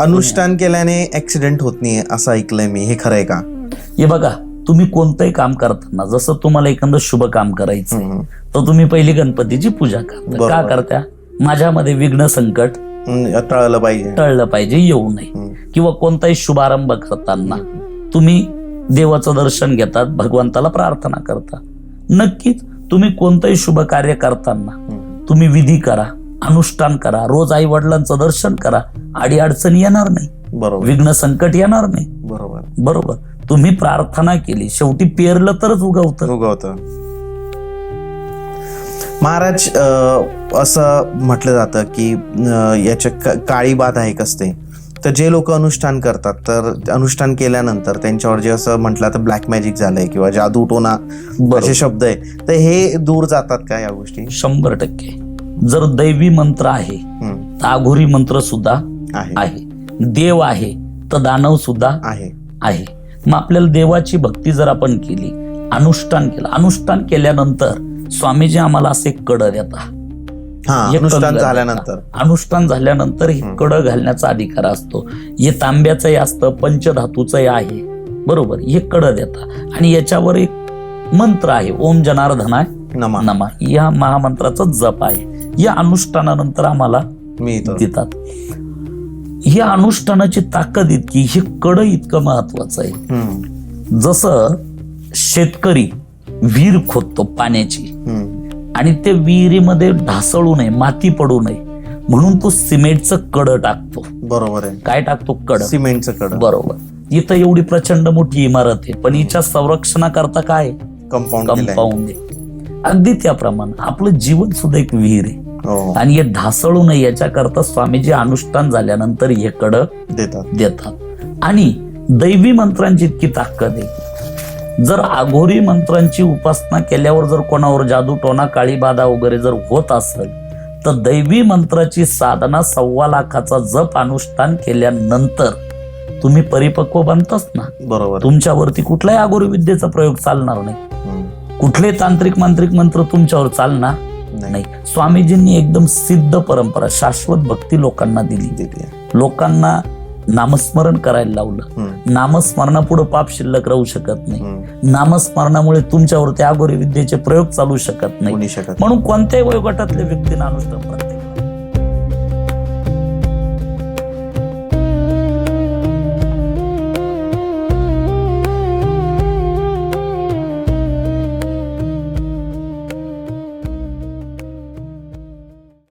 अनुष्ठान केल्याने ऍक्सिडेंट होत नाही असं ऐकलंय मी हे खरंय का हे बघा तुम्ही कोणतंही काम करताना जसं तुम्हाला एखादं शुभ काम करायचं. तर तुम्ही पहिली गणपतीची पूजा करता का. करता माझ्यामध्ये विघ्न संकट टळलं पाहिजे टळलं पाहिजे येऊ नये. किंवा कोणताही शुभारंभ करताना तुम्ही देवाचं दर्शन घेतात भगवंताला प्रार्थना करता नक्कीच तुम्ही कोणतंही शुभ कार्य करताना. तुम्ही विधी करा अनुष्ठान करा रोज आई वडिलांचं दर्शन करा आडी अडचण येणार नाही. बरोबर. विघ्न संकट येणार नाही. बरोबर. बरोबर. तुम्ही प्रार्थना केली शेवटी पेरलं तरच उगवतं. उगवत. महाराज असं म्हटलं जातं की याच्या काळी बाध आहे कसते तर जे लोक अनुष्ठान करतात तर अनुष्ठान केल्यानंतर त्यांच्यावर जे असं म्हटलं तर ब्लॅक मॅजिक झालंय किंवा जादू टोना असे शब्द आहे तर हे दूर जातात का या गोष्टी? शंभर टक्के. जर दैवी मंत्र आहे तर आघोरी मंत्र सुद्धा आहे. देव आहे तर दानव सुद्धा आहे. आहे. मग आपल्याला देवाची भक्ती जर आपण केली अनुष्ठान केलं अनुष्ठान केल्यानंतर स्वामीजी आम्हाला असे कड देतात हा हे अनुष्ठान झाल्यानंतर. अनुष्ठान झाल्यानंतर हे कड घालण्याचा अधिकार असतो. हे तांब्याचंही असतं पंचधातूचंही आहे. बरोबर हे कड देतात आणि याच्यावर एक मंत्र आहे ओम जनार्दनाय नमा. नमा. या महामंत्राचा जप आहे. या अनुष्ठानानंतर आम्हाला देतात. या अनुष्ठानाची ताकद इतकी हे कड इतकं महत्वाचं आहे. जसं शेतकरी विहीर खोदतो पाण्याची आणि ते विहिरीमध्ये ढासळू नये माती पडू नये म्हणून तो सिमेंटचं कड टाकतो. बरोबर आहे. काय टाकतो? कड. सिमेंटचं कड. बरोबर. इथं एवढी प्रचंड मोठी इमारत आहे पण हिच्या संरक्षणाकरता काय? कंपाऊंड कंपाऊंड आहे. अगदी त्याप्रमाणे. आपलं जीवन सुद्धा एक विहीर आहे. हो. आणि हे ढासळू नये याच्याकरता स्वामीजी अनुष्ठान झाल्यानंतर हे कड देतात. देतात. आणि दैवी मंत्रांची इतकी ताकद आहे. जर आघोरी मंत्रांची उपासना केल्यावर जर कोणावर जादू टोना काळी बाधा वगैरे जर होत असेल तर दैवी मंत्राची साधना सव्वा लाखाचा जप अनुष्ठान केल्यानंतर तुम्ही परिपक्व बनताच ना. बरोबर. तुमच्यावरती कुठलाही आघोरी विद्येचा प्रयोग चालणार नाही. कुठले तांत्रिक मांत्रिक मंत्र तुमच्यावर चालणार? नाही. स्वामीजींनी एकदम सिद्ध परंपरा शाश्वत भक्ती लोकांना दिली. लोकांना नामस्मरण करायला लावलं. नामस्मरणापुढे पाप शिल्लक राहू शकत नाही. नामस्मरणामुळे तुमच्यावरती आगोरी विद्येचे प्रयोग चालू शकत नाही. म्हणून कोणत्याही वयोगटातल्या व्यक्तींना अनुष्ठान प्रत्येक